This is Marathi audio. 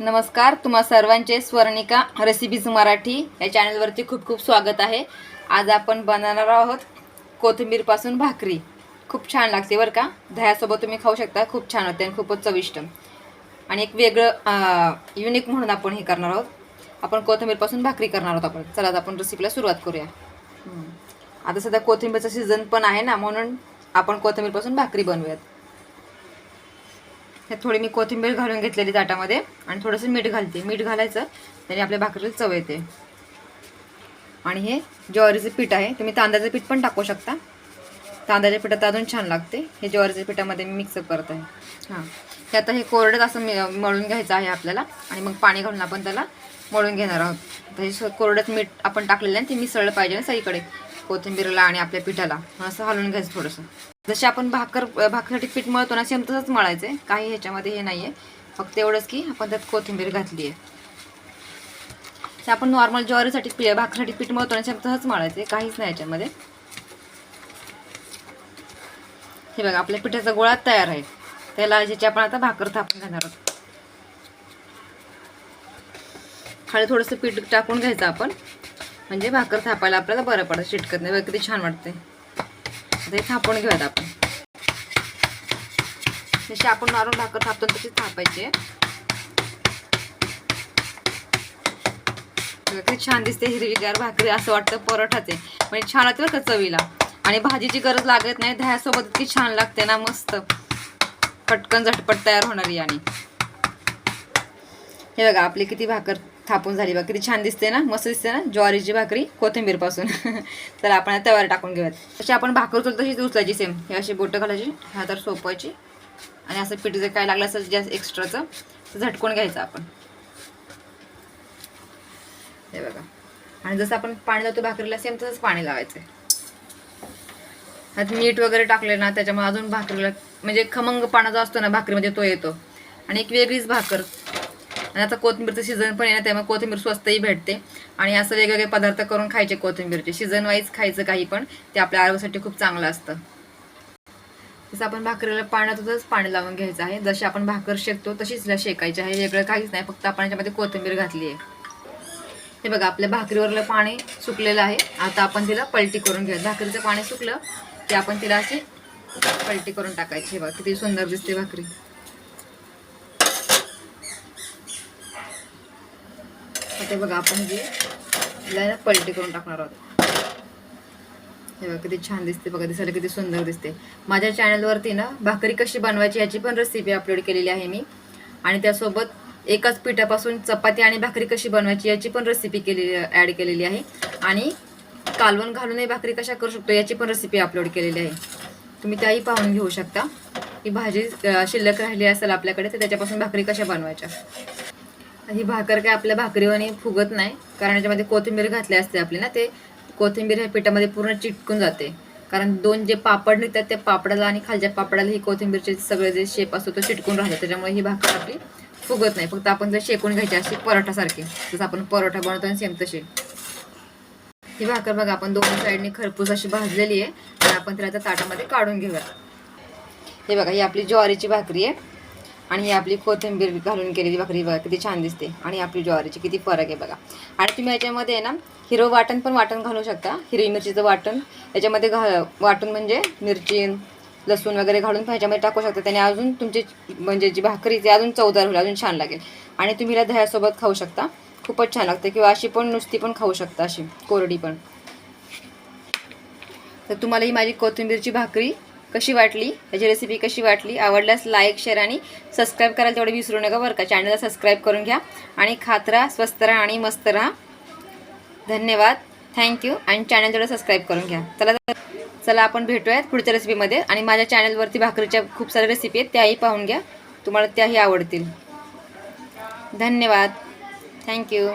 नमस्कार तुम्हा सर्वांचे स्वर्णिका रेसिपीज मराठी या चॅनलवरती खूप खूप स्वागत आहे. आज आपण बनवणार आहोत कोथिंबीरपासून भाकरी. खूप छान लागते बरं का? दह्यासोबत तुम्ही खाऊ शकता खूप छान होते आणि खूपच चविष्ट. आणि एक वेगळं युनिक म्हणून आपण हे करणार आहोत. आपण कोथिंबीरपासून भाकरी करणार आहोत आपण. चला आता आपण रेसिपीला सुरुवात करूया. आता सध्या कोथिंबीरचं सीझन पण आहे ना म्हणून आपण कोथिंबीरपासून भाकरी बनवूयात. ह्यात थोडी मी कोथिंबीर घालून घेतलेली ताटामध्ये आणि थोडंसं मीठ घालते. मीठ घालायचं त्याने आपल्या भाकरीला चव येते. आणि हे ज्वारीचं पीठ आहे. तुम्ही तांदळाचं पीठ पण टाकू शकता. तांदळाच्या पिठात अजून छान लागते. हे ज्वारीच्या पिठामध्ये मी मिक्सअप करत. आहे हां. हे आता हे कोरडंच असं मळून घ्यायचं आहे आपल्याला. आणि मग पाणी घालून आपण त्याला मळून घेणार आहोत. तर हे कोरडंच मीठ आपण टाकलेलं आहे ते मिसळलं पाहिजे ना सगळीकडे. कोथिंबीरला आणि आपल्या पिठाला. असं हलवून घ्यायचं थोडंसं. जसे आपण भाकर भाकरीसाठी पीठ मळतो ना सेम तसंच मळायचं आहे काही ह्याच्यामध्ये हे नाही आहे फक्त एवढंच की आपण त्यात कोथिंबीर घातली आहे ते आपण नॉर्मल ज्वारीसाठी पी भाकरीसाठी पीठ मळतो ना सेम तसंच मळायचं आहे काहीच नाही याच्यामध्ये हे बघा आपल्या पिठाचा गोळा तयार आहे. त्याला ज्याची आपण आता भाकर थापून घेणार आहोत. खाली थोडंसं पीठ टाकून घ्यायचं आपण. म्हणजे भाकर थापायला आपल्याला बरं पडतं. चिटकत नाही. वगैरे किती छान वाटते आता थापून घेऊयात आपण. जशी आपण नॉर्मल भाकर थापतो तशी थापायचे छान दिसते हिरवीगार भाकरी असं वाटतं परोठाच आहे. म्हणजे छान होते का चवीला. आणि भाजीची गरज लागत नाही दह्यासोबत इतकी छान लागते ना मस्त. पटकन झटपट तयार होणारी आणि हे बघा आपली किती भाकर थापून झाली. भाकरी छान दिसते ना? मस्त दिसते ना? ज्वारीची भाकरी कोथिंबीरपासून तर आपण तव्यावर टाकून घेऊयात. तशी आपण भाकर उचलतो तशीच उचलायची सेम हे अशी बोटं घालायची हातावर सोपवायची. आणि असं पीठ जर काय लागलं असं जास्त एक्स्ट्राचं तर झटकून घ्यायचं आपण. हे बघा. आणि जसं आपण पाणी लावतो भाकरीला सेम तसंच पाणी लावायचं. त्यात मीठ वगैरे टाकले ना त्याच्यामुळे अजून भाकरीला म्हणजे खमंग पाना जो असतो ना भाकरीमध्ये तो येतो. आणि एक वेगळीच भाकर. आणि आता कोथिंबीरचं सीझन पण आहे त्यामुळे कोथिंबीर स्वस्तही भेटते. आणि असं वेगवेगळे पदार्थ करून खायचे कोथिंबीरचे. सीझन वाईज खायचं काही पण ते आपल्या आरोग्यासाठी खूप चांगलं असतं. जसं आपण भाकरीला पाण्यातच पाणी लावून घ्यायचं आहे. जशी आपण भाकर शेकतो तशीच तिला शेकायची आहे. वेगळं काहीच नाही. फक्त आपण याच्यामध्ये कोथिंबीर घातली आहे. हे बघा आपल्या भाकरीवरलं पाणी सुकलेलं आहे. आता आपण तिला पलटी करून घेऊया. भाकरीचं पाणी सुकलं की आपण तिला अशी पलटी करून टाकायची. हे बघा किती सुंदर दिसते भाकरी. आता बघा आपण जे तिला ना पलटी करून टाकणार आहोत. हे बघा किती छान दिसते बघा दिसायला किती सुंदर दिसते. माझ्या चॅनलवरती ना भाकरी कशी बनवायची याची पण रेसिपी अपलोड केलेली आहे मी. आणि त्यासोबत एकाच पिठापासून चपाती आणि भाकरी कशी बनवायची याची पण रेसिपी केलेली ॲड केलेली आहे. आणि कालवण घालूनही भाकरी कशा करू शकतो याची पण रेसिपी अपलोड केलेली आहे. तुम्ही त्याही पाहून घेऊ शकता. ही भाजी शिल्लक राहिली असेल आपल्याकडे तर त्याच्यापासून भाकरी कशा बनवायच्या? ही भाकर काय आपल्या भाकरीवाणी फुगत नाही. कारण याच्यामध्ये कोथिंबीर घातली असते आपली ना ते कोथिंबीर ह्या पिठामध्ये पूर्ण चिटकून जाते. कारण दोन जे पापड निघतात त्या पापडाला आणि खालच्या पापडाला ही कोथिंबीरचे सगळे जे शेप असतो तो चिटकून राहतो. त्याच्यामुळे ही भाकर आपली फुगत नाही. फक्त आपण जर शेकून घ्यायची अशी पराठासारखी जसं आपण परोठा बनवतो आणि सेम तशी. ही भाकर बघा आपण दोन साईडने खरपूस अशी भाजलेली आहे. आणि आपण तिला आता ताटामध्ये काढून घेऊया हे बघा ही आपली ज्वारीची भाकरी आहे. आणि ही आपली कोथिंबीर घालून केलेली भाकरी बघा किती छान दिसते. आणि आपली ज्वारीची किती फरक आहे बघा. आणि तुम्ही याच्यामध्ये आहे ना हिरवं वाटण पण वाटण घालू शकता. हिरवी मिरचीचं वाटण. याच्यामध्ये घा वाटून म्हणजे मिरची लसूण वगैरे घालून पण ह्याच्यामध्ये टाकू शकता. त्याने अजून तुमची म्हणजे जी भाकरी ती अजून चवदार होईल अजून छान लागेल. आणि तुम्ही हिला दह्यासोबत खाऊ शकता. खूपच छान लागते. किंवा अशी पण नुसती पण खाऊ शकता अशी कोरडी पण. तर तुम्हाला ही माझी कोथिंबीरची भाकरी कशी वाटली? त्याची रेसिपी कशी वाटली? आवडल्यास लाईक शेअर आणि सबस्क्राईब करायला तेवढं विसरू नका बरं का. चॅनलला सबस्क्राईब करून घ्या. आणि खात राहा स्वस्त राहा आणि मस्त राहा. धन्यवाद. थँक्यू आणि चॅनल तेवढं सबस्क्राईब करून घ्या. चला चला आपण भेटूयात पुढच्या रेसिपीमध्ये आणि माझ्या चॅनलवरती भाकरीच्या खूप साऱ्या रेसिपी आहेत. त्याही पाहून घ्या. तुम्हाला त्याही आवडतील. धन्यवाद. थँक्यू